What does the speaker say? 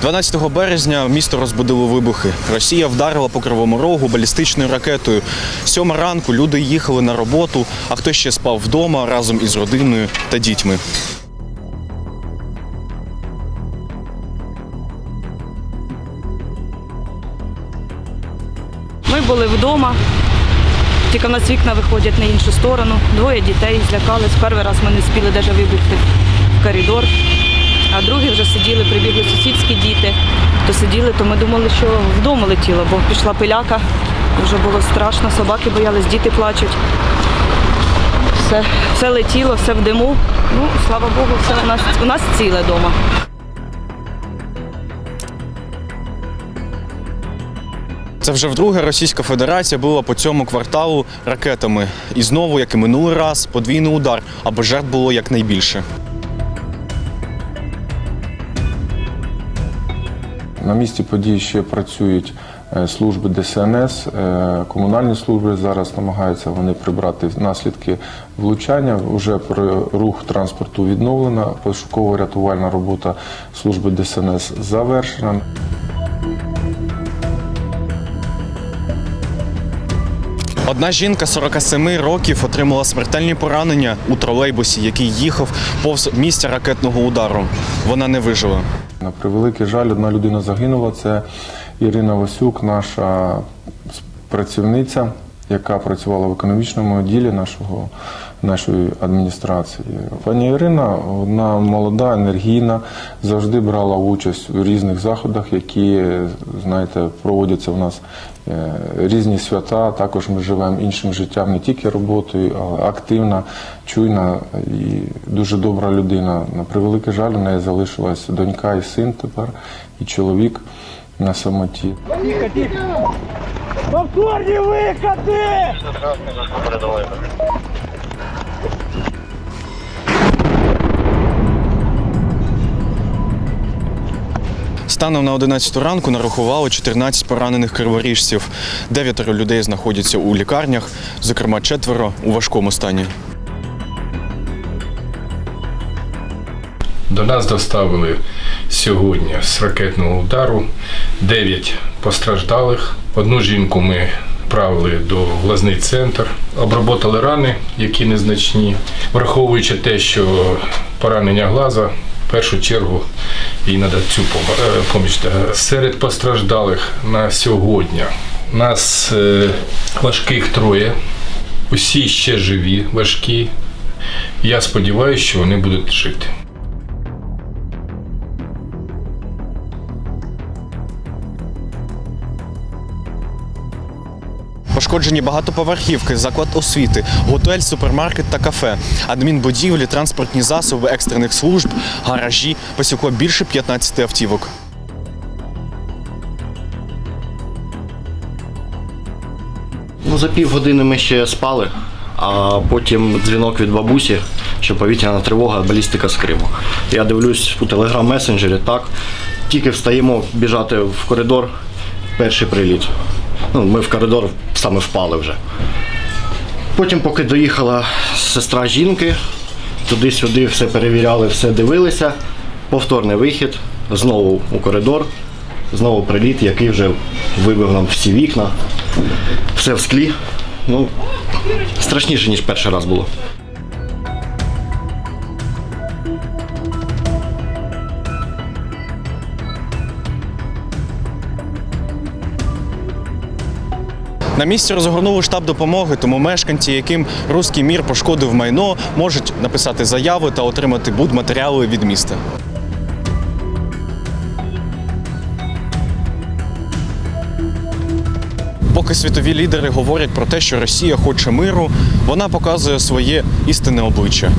12 березня місто розбудило вибухи. Росія вдарила по кривому рогу балістичною ракетою. Сьома ранку люди їхали на роботу, а хтось ще спав вдома разом із родиною та дітьми. Ми були вдома, тільки в нас вікна виходять на іншу сторону. Двоє дітей злякались. Перший раз ми не спіли навіть вибігти в коридор. А другі вже сиділи, прибігли сусідські діти. То сиділи, то ми думали, що вдома летіло, бо пішла пиляка, вже було страшно, собаки боялись, діти плачуть. Все, все летіло, все в диму. Ну, слава Богу, все у нас, у нас ціле вдома. Це вже вдруге Російська Федерація била по цьому кварталу ракетами. І знову, як і минулий раз, подвійний удар, аби жертв було якнайбільше. На місці події ще працюють е, служби ДСНС, е, комунальні служби. Зараз намагаються вони прибрати наслідки влучання. Уже рух транспорту відновлена. Пошуково-рятувальна робота служби ДСНС завершена. Одна жінка 47 років отримала смертельні поранення у тролейбусі, який їхав повз місця ракетного удару. Вона не вижила. На превеликий жаль, одна людина загинула. Це Ірина Васюк, наша працівниця, яка працювала в економічному відділі нашого, нашої адміністрації. Пані Ірина, вона молода, енергійна, завжди брала участь у різних заходах, які, знаєте, проводяться в нас е, різні свята. Також ми живемо іншим життям, не тільки роботою, але активна, чуйна і дуже добра людина. На превеликий жаль, у неї залишилась донька і син тепер, і чоловік на самоті. Повторні виходи! Станом на 11 ранку нарахували 14 поранених криворіжців. Дев'ятеро людей знаходяться у лікарнях, зокрема четверо у важкому стані. До нас доставили сьогодні з ракетного удару 9 постраждалих. Одну жінку ми правили до власний центр, обработали рани, які незначні, враховуючи те, що поранення глаза. В першу чергу їй треба цю е, поміч. Серед постраждалих на сьогодні нас е, важких троє, усі ще живі, важкі. Я сподіваюся, що вони будуть жити. Пошкоджені багатоповерхівки, заклад освіти, готель, супермаркет та кафе, адмінбудівлі, транспортні засоби екстрених служб, гаражі посікло більше 15 автівок. Ну, за півгодини ми ще спали, а потім дзвінок від бабусі, що повітряна тривога, балістика з Криму. Я дивлюсь у телеграм-месенджері, так. Тільки встаємо біжати в коридор, перший приліт. Ну, ми в коридор саме впали вже. Потім, поки доїхала сестра жінки, туди-сюди все перевіряли, все дивилися. Повторний вихід, знову у коридор, знову приліт, який вже вибив нам всі вікна, все в склі. Ну, страшніше, ніж перший раз було. На місці розгорнули штаб допомоги, тому мешканці, яким руський мір пошкодив майно, можуть написати заяви та отримати будматеріали від міста. Поки світові лідери говорять про те, що Росія хоче миру, вона показує своє істинне обличчя.